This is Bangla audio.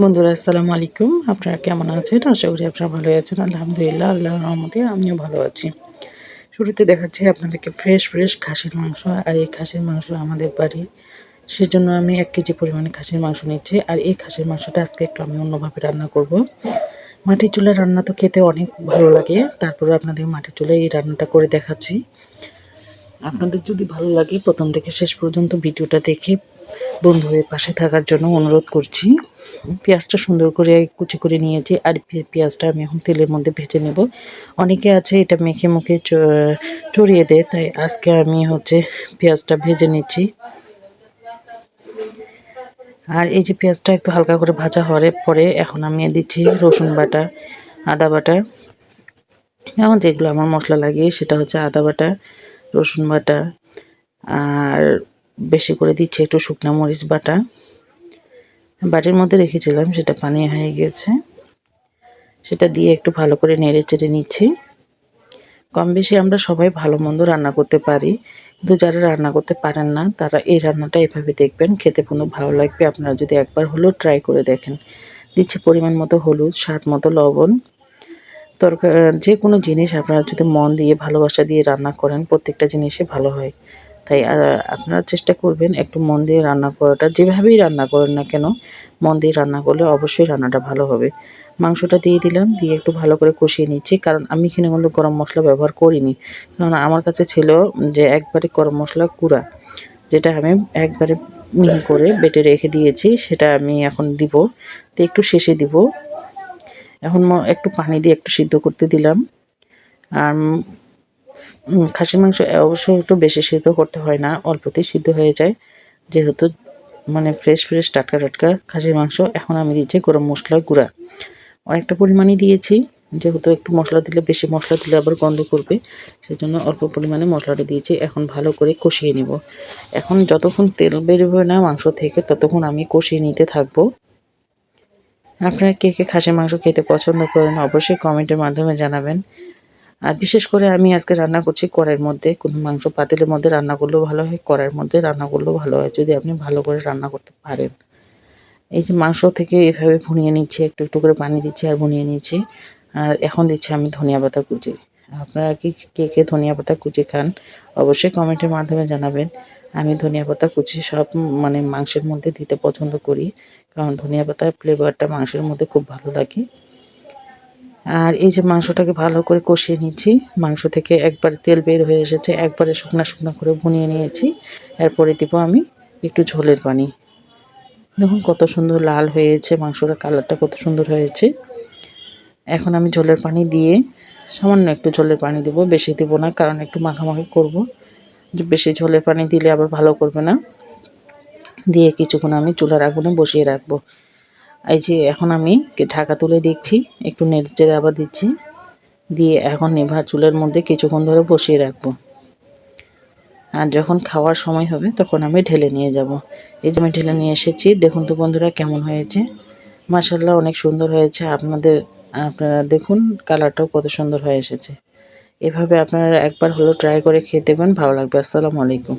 বন্ধুরা, আসসালামু আলাইকুম। আপনারা কেমন আছেন? আশা করি আপনারা ভালো আছেন। আলহামদুলিল্লাহ, আল্লাহর রহমতে আমিও ভালো আছি। শুরুতে দেখাচ্ছি আপনাদেরকে ফ্রেশ ফ্রেশ খাসির মাংস। আর এই খাসির মাংস আমাদের বাড়ির। সেজন্য আমি এক কেজি পরিমাণে খাসির মাংস নিচ্ছি। আর এই খাসির মাংসটা আজকে একটু আমি অন্যভাবে রান্না করব। মাটির চুলার রান্না তো খেতে অনেক ভালো লাগে। তারপরে আপনাদের মাটির চুলায় এই রান্নাটা করে দেখাচ্ছি। আপনাদের যদি ভালো লাগে, প্রথম থেকে শেষ পর্যন্ত ভিডিওটা দেখে বন্ধু হয়ে পাশে থাকার জন্য অনুরোধ করছি। পেঁয়াজটা সুন্দর করে কুচি করে নিয়েছি আর পেঁয়াজটা আমি এখন তেলের মধ্যে ভেজে নেব। অনেকে আছে এটা মেখে মুখে চড়িয়ে দেয়, তাই আজকে আমি হচ্ছে পেঁয়াজটা ভেজে নিচ্ছি। আর এই যে পেঁয়াজটা একটু হালকা করে ভাজা হওয়ার পরে এখন আমি দিচ্ছি রসুন বাটা, আদা বাটা। এখন যেগুলো আমার মশলা লাগে সেটা হচ্ছে আদা বাটা, রসুন বাটা আর বেশি করে দিচ্ছি একটু শুকনো মরিচ বাটা। বাটির মধ্যে রেখেছিলাম, সেটা পানি হয়ে গেছে। সেটা দিয়ে একটু ভালো করে নেড়ে চেড়ে নিচ্ছি। কম বেশি আমরা সবাই ভালো মন্দ রান্না করতে পারি, কিন্তু যারা রান্না করতে পারেন না, তারা এই রান্নাটা এভাবে দেখবেন, খেতে কোনো ভালো লাগবে। আপনারা যদি একবার হলেও ট্রাই করে দেখেন। দিচ্ছি পরিমাণ মতো হলুদ, স্বাদ মতো লবণ। তরকার যে কোনো জিনিস আপনারা যদি মন দিয়ে, ভালোবাসা দিয়ে রান্না করেন, প্রত্যেকটা জিনিসই ভালো হয়। তাই আপনারা চেষ্টা করবেন একটু মন দিয়ে রান্না করাটা। যেভাবেই রান্না করেন না কেন, মন দিয়ে রান্না করলে অবশ্যই রান্নাটা ভালো হবে। মাংসটা দিয়ে দিলাম, দিয়ে একটু ভালো করে কষিয়ে নিচ্ছি। কারণ আমি এখানে কিন্তু গরম মশলা ব্যবহার করিনি। কারণ আমার কাছে ছিল যে, একবারে গরম মশলা কুড়া যেটা আমি একবারে মিহি করে বেটে রেখে দিয়েছি, সেটা আমি এখন দিব। তো একটু শেষে দিব। এখন একটু পানি দিয়ে একটু সিদ্ধ করতে দিলাম। আর খাসির মাংস অবশ্য একটু বেশি সিদ্ধ করতে হয় না, অল্পতেই সিদ্ধ হয়ে যায়। যেহেতু মানে ফ্রেশ ফ্রেশ টাটকা টাটকা খাসির মাংস, এখন আমি দিচ্ছি গরম মশলা গুঁড়া। অনেকটা পরিমাণে দিয়েছি, যেহেতু একটু মশলা দিলে, বেশি মশলা দিলে আবার গন্ধ করবে, সেজন্য অল্প পরিমাণে মশলাটা দিয়েছি। এখন ভালো করে কষিয়ে নিব। এখন যতক্ষণ তেল বেরোবে না মাংস থেকে, ততক্ষণ আমি কষিয়ে নিতে থাকব। আপনারা কে কে খাসির মাংস খেতে পছন্দ করেন, অবশ্যই কমেন্টের মাধ্যমে জানাবেন। আর বিশেষ করে আমি আজকে রান্না করছি কড়াইয়ের মধ্যে। কোনো মাংস পাতিলের মধ্যে রান্না করলেও ভালো হয়, কড়াইয়ের মধ্যে রান্না করলেও ভালো হয়, যদি আপনি ভালো করে রান্না করতে পারেন। এই যে মাংস থেকে এভাবে ভুনিয়ে নিচ্ছি, একটু একটু করে পানি দিচ্ছি আর ভুনিয়ে নিচ্ছি। আর এখন দিচ্ছি আমি ধনিয়া পাতা কুচি। আপনারা কি, কে কে ধনিয়া পাতা কুচি খান, অবশ্যই কমেন্টের মাধ্যমে জানাবেন। আমি ধনিয়া পাতা কুচি সব মানে মাংসের মধ্যে দিতে পছন্দ করি, কারণ ধনিয়া পাতার ফ্লেভারটা মাংসের মধ্যে খুব ভালো লাগে। আর এই যে মাংসটাকে ভালো করে কষিয়ে নিচ্ছি। মাংস থেকে একবার তেল বের হয়ে এসেছে, একবারে শুকনা শুকনা করে ভুনিয়ে নিয়েছি। এরপরে দিব আমি একটু ঝোলের পানি। দেখুন কত সুন্দর লাল হয়েছে, মাংসটার কালারটা কত সুন্দর হয়েছে। এখন আমি ঝোলের পানি দিয়ে সামান্য একটু ঝোলের পানি দেবো, বেশি দেবো না, কারণ একটু মাখামাখি করব। বেশি ঝোলের পানি দিলে আবার ভালো করবে না। দিয়ে কিছুক্ষণ আমি চুলার আগুনে বসিয়ে রাখব। এই যে এখন আমি ঢাকা তুলে দেখছি, একটু নেড়ে আবার দিচ্ছি, দিয়ে এখন নেভার চুলের মধ্যে কিছুক্ষণ ধরে বসিয়ে রাখব। আর যখন খাওয়ার সময় হবে তখন আমি ঢেলে নিয়ে যাব। এই যে আমি ঢেলে নিয়ে এসেছি, দেখুন তো বন্ধুরা কেমন হয়েছে। মাসাল্লাহ অনেক সুন্দর হয়েছে। আপনাদের, আপনারা দেখুন কালারটাও কত সুন্দর হয়ে এসেছে। এভাবে আপনারা একবার হলো ট্রাই করে খেয়ে দেখবেন ভালো লাগবে। আসসালামু আলাইকুম।